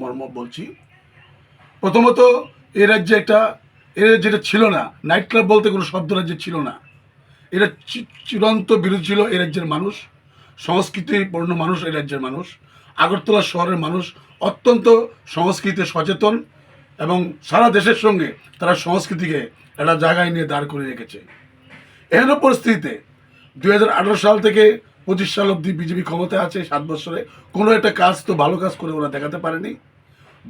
মর্ম বলছি। প্রথমত, এ রাজ্যে একটা, এ যেটা ছিল না, নাইট ক্লাব বলতে কোনো শব্দ রাজ্যে ছিল না। এরা চূড়ান্ত বিরোধী ছিল এ রাজ্যের মানুষ সংস্কৃতিপূর্ণ মানুষ এই রাজ্যের মানুষ, আগরতলা শহরের মানুষ, অত্যন্ত সংস্কৃতি সচেতন এবং সারা দেশের সঙ্গে তারা সংস্কৃতিকে একটা জায়গায় নিয়ে দাঁড় করে রেখেছে। এহেন পরিস্থিতিতে দু হাজার আঠারো সাল থেকে পঁচিশ সাল অবধি বিজেপি ক্ষমতায় আছে, সাত বছরে। কোনো একটা কাজ তো ভালো কাজ করে ওরা দেখাতে পারেনি।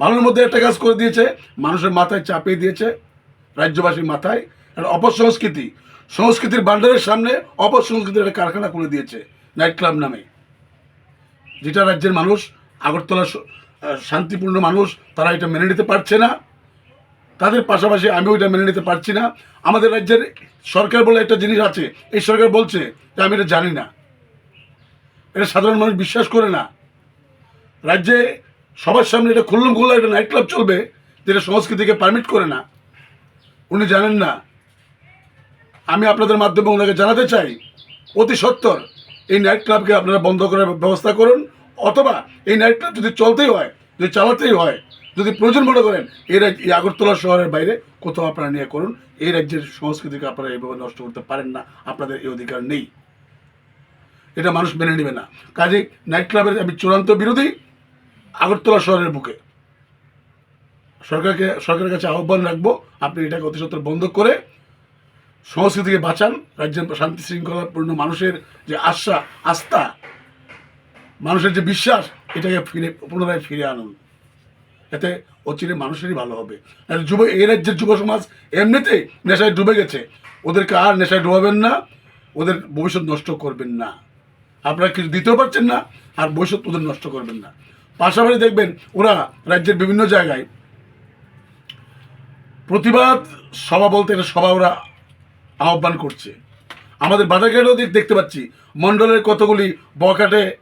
ভালোর মধ্যে একটা কাজ করে দিয়েছে, মানুষের মাথায় চাপিয়ে দিয়েছে, রাজ্যবাসীর মাথায়। একটা অপসংস্কৃতি, সংস্কৃতির বান্ডারের সামনে অপসংস্কৃতির একটা কারখানা খুলে দিয়েছে, নাইট ক্লাব নামে। যেটা রাজ্যের মানুষ, আগরতলা শান্তিপূর্ণ মানুষ, তারা এটা মেনে নিতে পারছে না। তাদের পাশাপাশি আমিও এটা মেনে নিতে পারছি না। আমাদের রাজ্যের সরকার বলে একটা জিনিস আছে, এই সরকার বলছে যে, আমি এটা জানি না। এটা সাধারণ মানুষ বিশ্বাস করে না। রাজ্যে সবার সামনে এটা খুল্লম খুল্লা একটা নাইট ক্লাব চলবে, যেটা সংস্কৃতিকে পারমিট করে না। উনি জানেন না। আমি আপনাদের মাধ্যমে ওনাকে জানাতে চাই, অতি সত্তর এই নাইট ক্লাবকে আপনারা বন্ধ করার ব্যবস্থা করুন, অথবা এই নাইট ক্লাব যদি চলতেই হয়, যদি চালাতেই হয়, যদি প্রয়োজন মনে করেন, এই এই আগরতলা শহরের বাইরে কোথাও আপনারা নিয়ে করুন, এই রাজ্যের সংস্কৃতিকে আপনারা এইভাবে নষ্ট করতে পারেন না, আপনাদের এই অধিকার নেই। এটা মানুষ মেনে নেবে না। কাজে নাইট ক্লাবের আমি চূড়ান্ত বিরোধী আগরতলা শহরের বুকে। সরকারকে সরকারের কাছে আহ্বান রাখব, আপনি এটাকে অতি বন্ধ করে সংস্কৃতিকে বাঁচান রাজ্যের শান্তি শৃঙ্খলাপূর্ণ মানুষের যে আশা, আস্থা, মানুষের যে বিশ্বাস, এটাকে ফিরে পুনরায় ফিরে আনুন। এতে অচিরে মানুষেরই ভালো হবে। যুব এই রাজ্যের যুব সমাজ এমনিতেই নেশায় ডুবে গেছে। ওদেরকে আর নেশায় ডুবাবেন না, ওদের ভবিষ্যৎ নষ্ট করবেন না। আপনারা কিছু দিতেও পারছেন না, আর ভবিষ্যৎ ওদের নষ্ট করবেন না। পাশাপাশি দেখবেন, ওরা রাজ্যের বিভিন্ন জায়গায় প্রতিবাদ, সভা বলতে এটা সভা ওরা আহ্বান করছে। আমাদের বাজারঘাটেও দেখ- দেখতে পাচ্ছি, মণ্ডলের কতগুলি বকাটে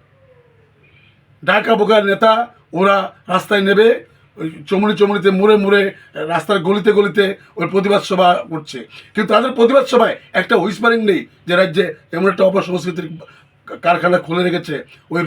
ঢাকা বোকার নেতা ওরা রাস্তায় নেবে, ওই চমড়ি চমড়িতে মুড়ে মুড়ে রাস্তার গলিতে গলিতে ওই প্রতিবাদ সভা করছে। কিন্তু তাদের প্রতিবাদ সভায় একটা হুইসপারিং নেই যে রাজ্যে এমন একটা অপসংস্কৃতির কারখানা খুলে রেখেছে ওই